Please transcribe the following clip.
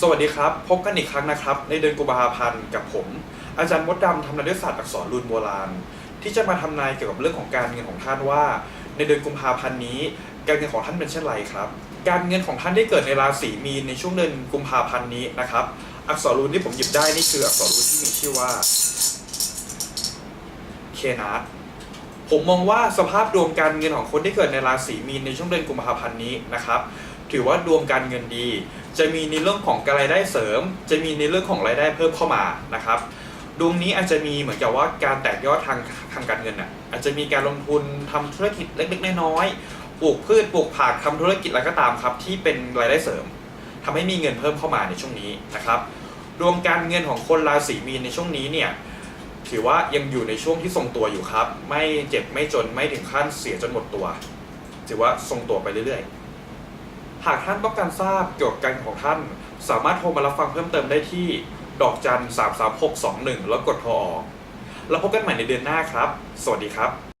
สวัสดีครับ พบกันอีกครั้งนะครับ ในเดือนกุมภาพันธ์กับผม อาจารย์มดดำทำนายด้วยศาสตร์อักษรรูนโบราณ ที่จะมาทำนายเกี่ยวกับเรื่องของการเงินของท่านว่า ในเดือนกุมภาพันธ์นี้ การเงินของท่านเป็นเช่นไรครับ การเงินของท่านที่เกิดในราศีมีนในช่วงเดือนกุมภาพันธ์นี้นะครับ อักษรรูนที่ผมหยิบได้นี่คืออักษรรูนที่มีชื่อว่าเคนาร์ผมมองว่าสภาพดวงการเงินของคนที่เกิดในราศีมีนในช่วงเดือนกุมภาพันธ์นี้นะครับ ถือว่าดวงการเงินดี จะมีในเรื่องของกรรายได้เสริม จะมีในเรื่องของรายได้เพิ่มเข้ามานะครับดวงนี้อาจจะมีเหมือนกับว่าการแตกยอดทางทางการเงินอะอาจจะมีการลงทุนทำธุรกิจเล็กๆน้อยๆปลูกพืชปลูกผักทำธุรกิจอะไรก็ตามครับ ที่เป็นรายได้เสริมทำให้มีเงินเพิ่มเข้ามาในช่วงนี้นะครับ ดวงการเงินของคนราศีมีนในช่วงนี้เนี่ยถือว่ายังอยู่ในช่วงที่ทรงตัวอยู่ครับ ไม่เจ็บไม่จนไม่ถึงขั้นเสียจนหมดตัว ถือว่าทรงตัวไปเรื่อยๆ หากท่านต้องการทราบเกี่ยวกับการเงินของท่าน สามารถโทรมารับฟังเพิ่มเติมได้ที่ ดอกจัน 33621 แล้วกดโทรออก แล้วพบกันใหม่ในเดือนหน้าครับ สวัสดีครับ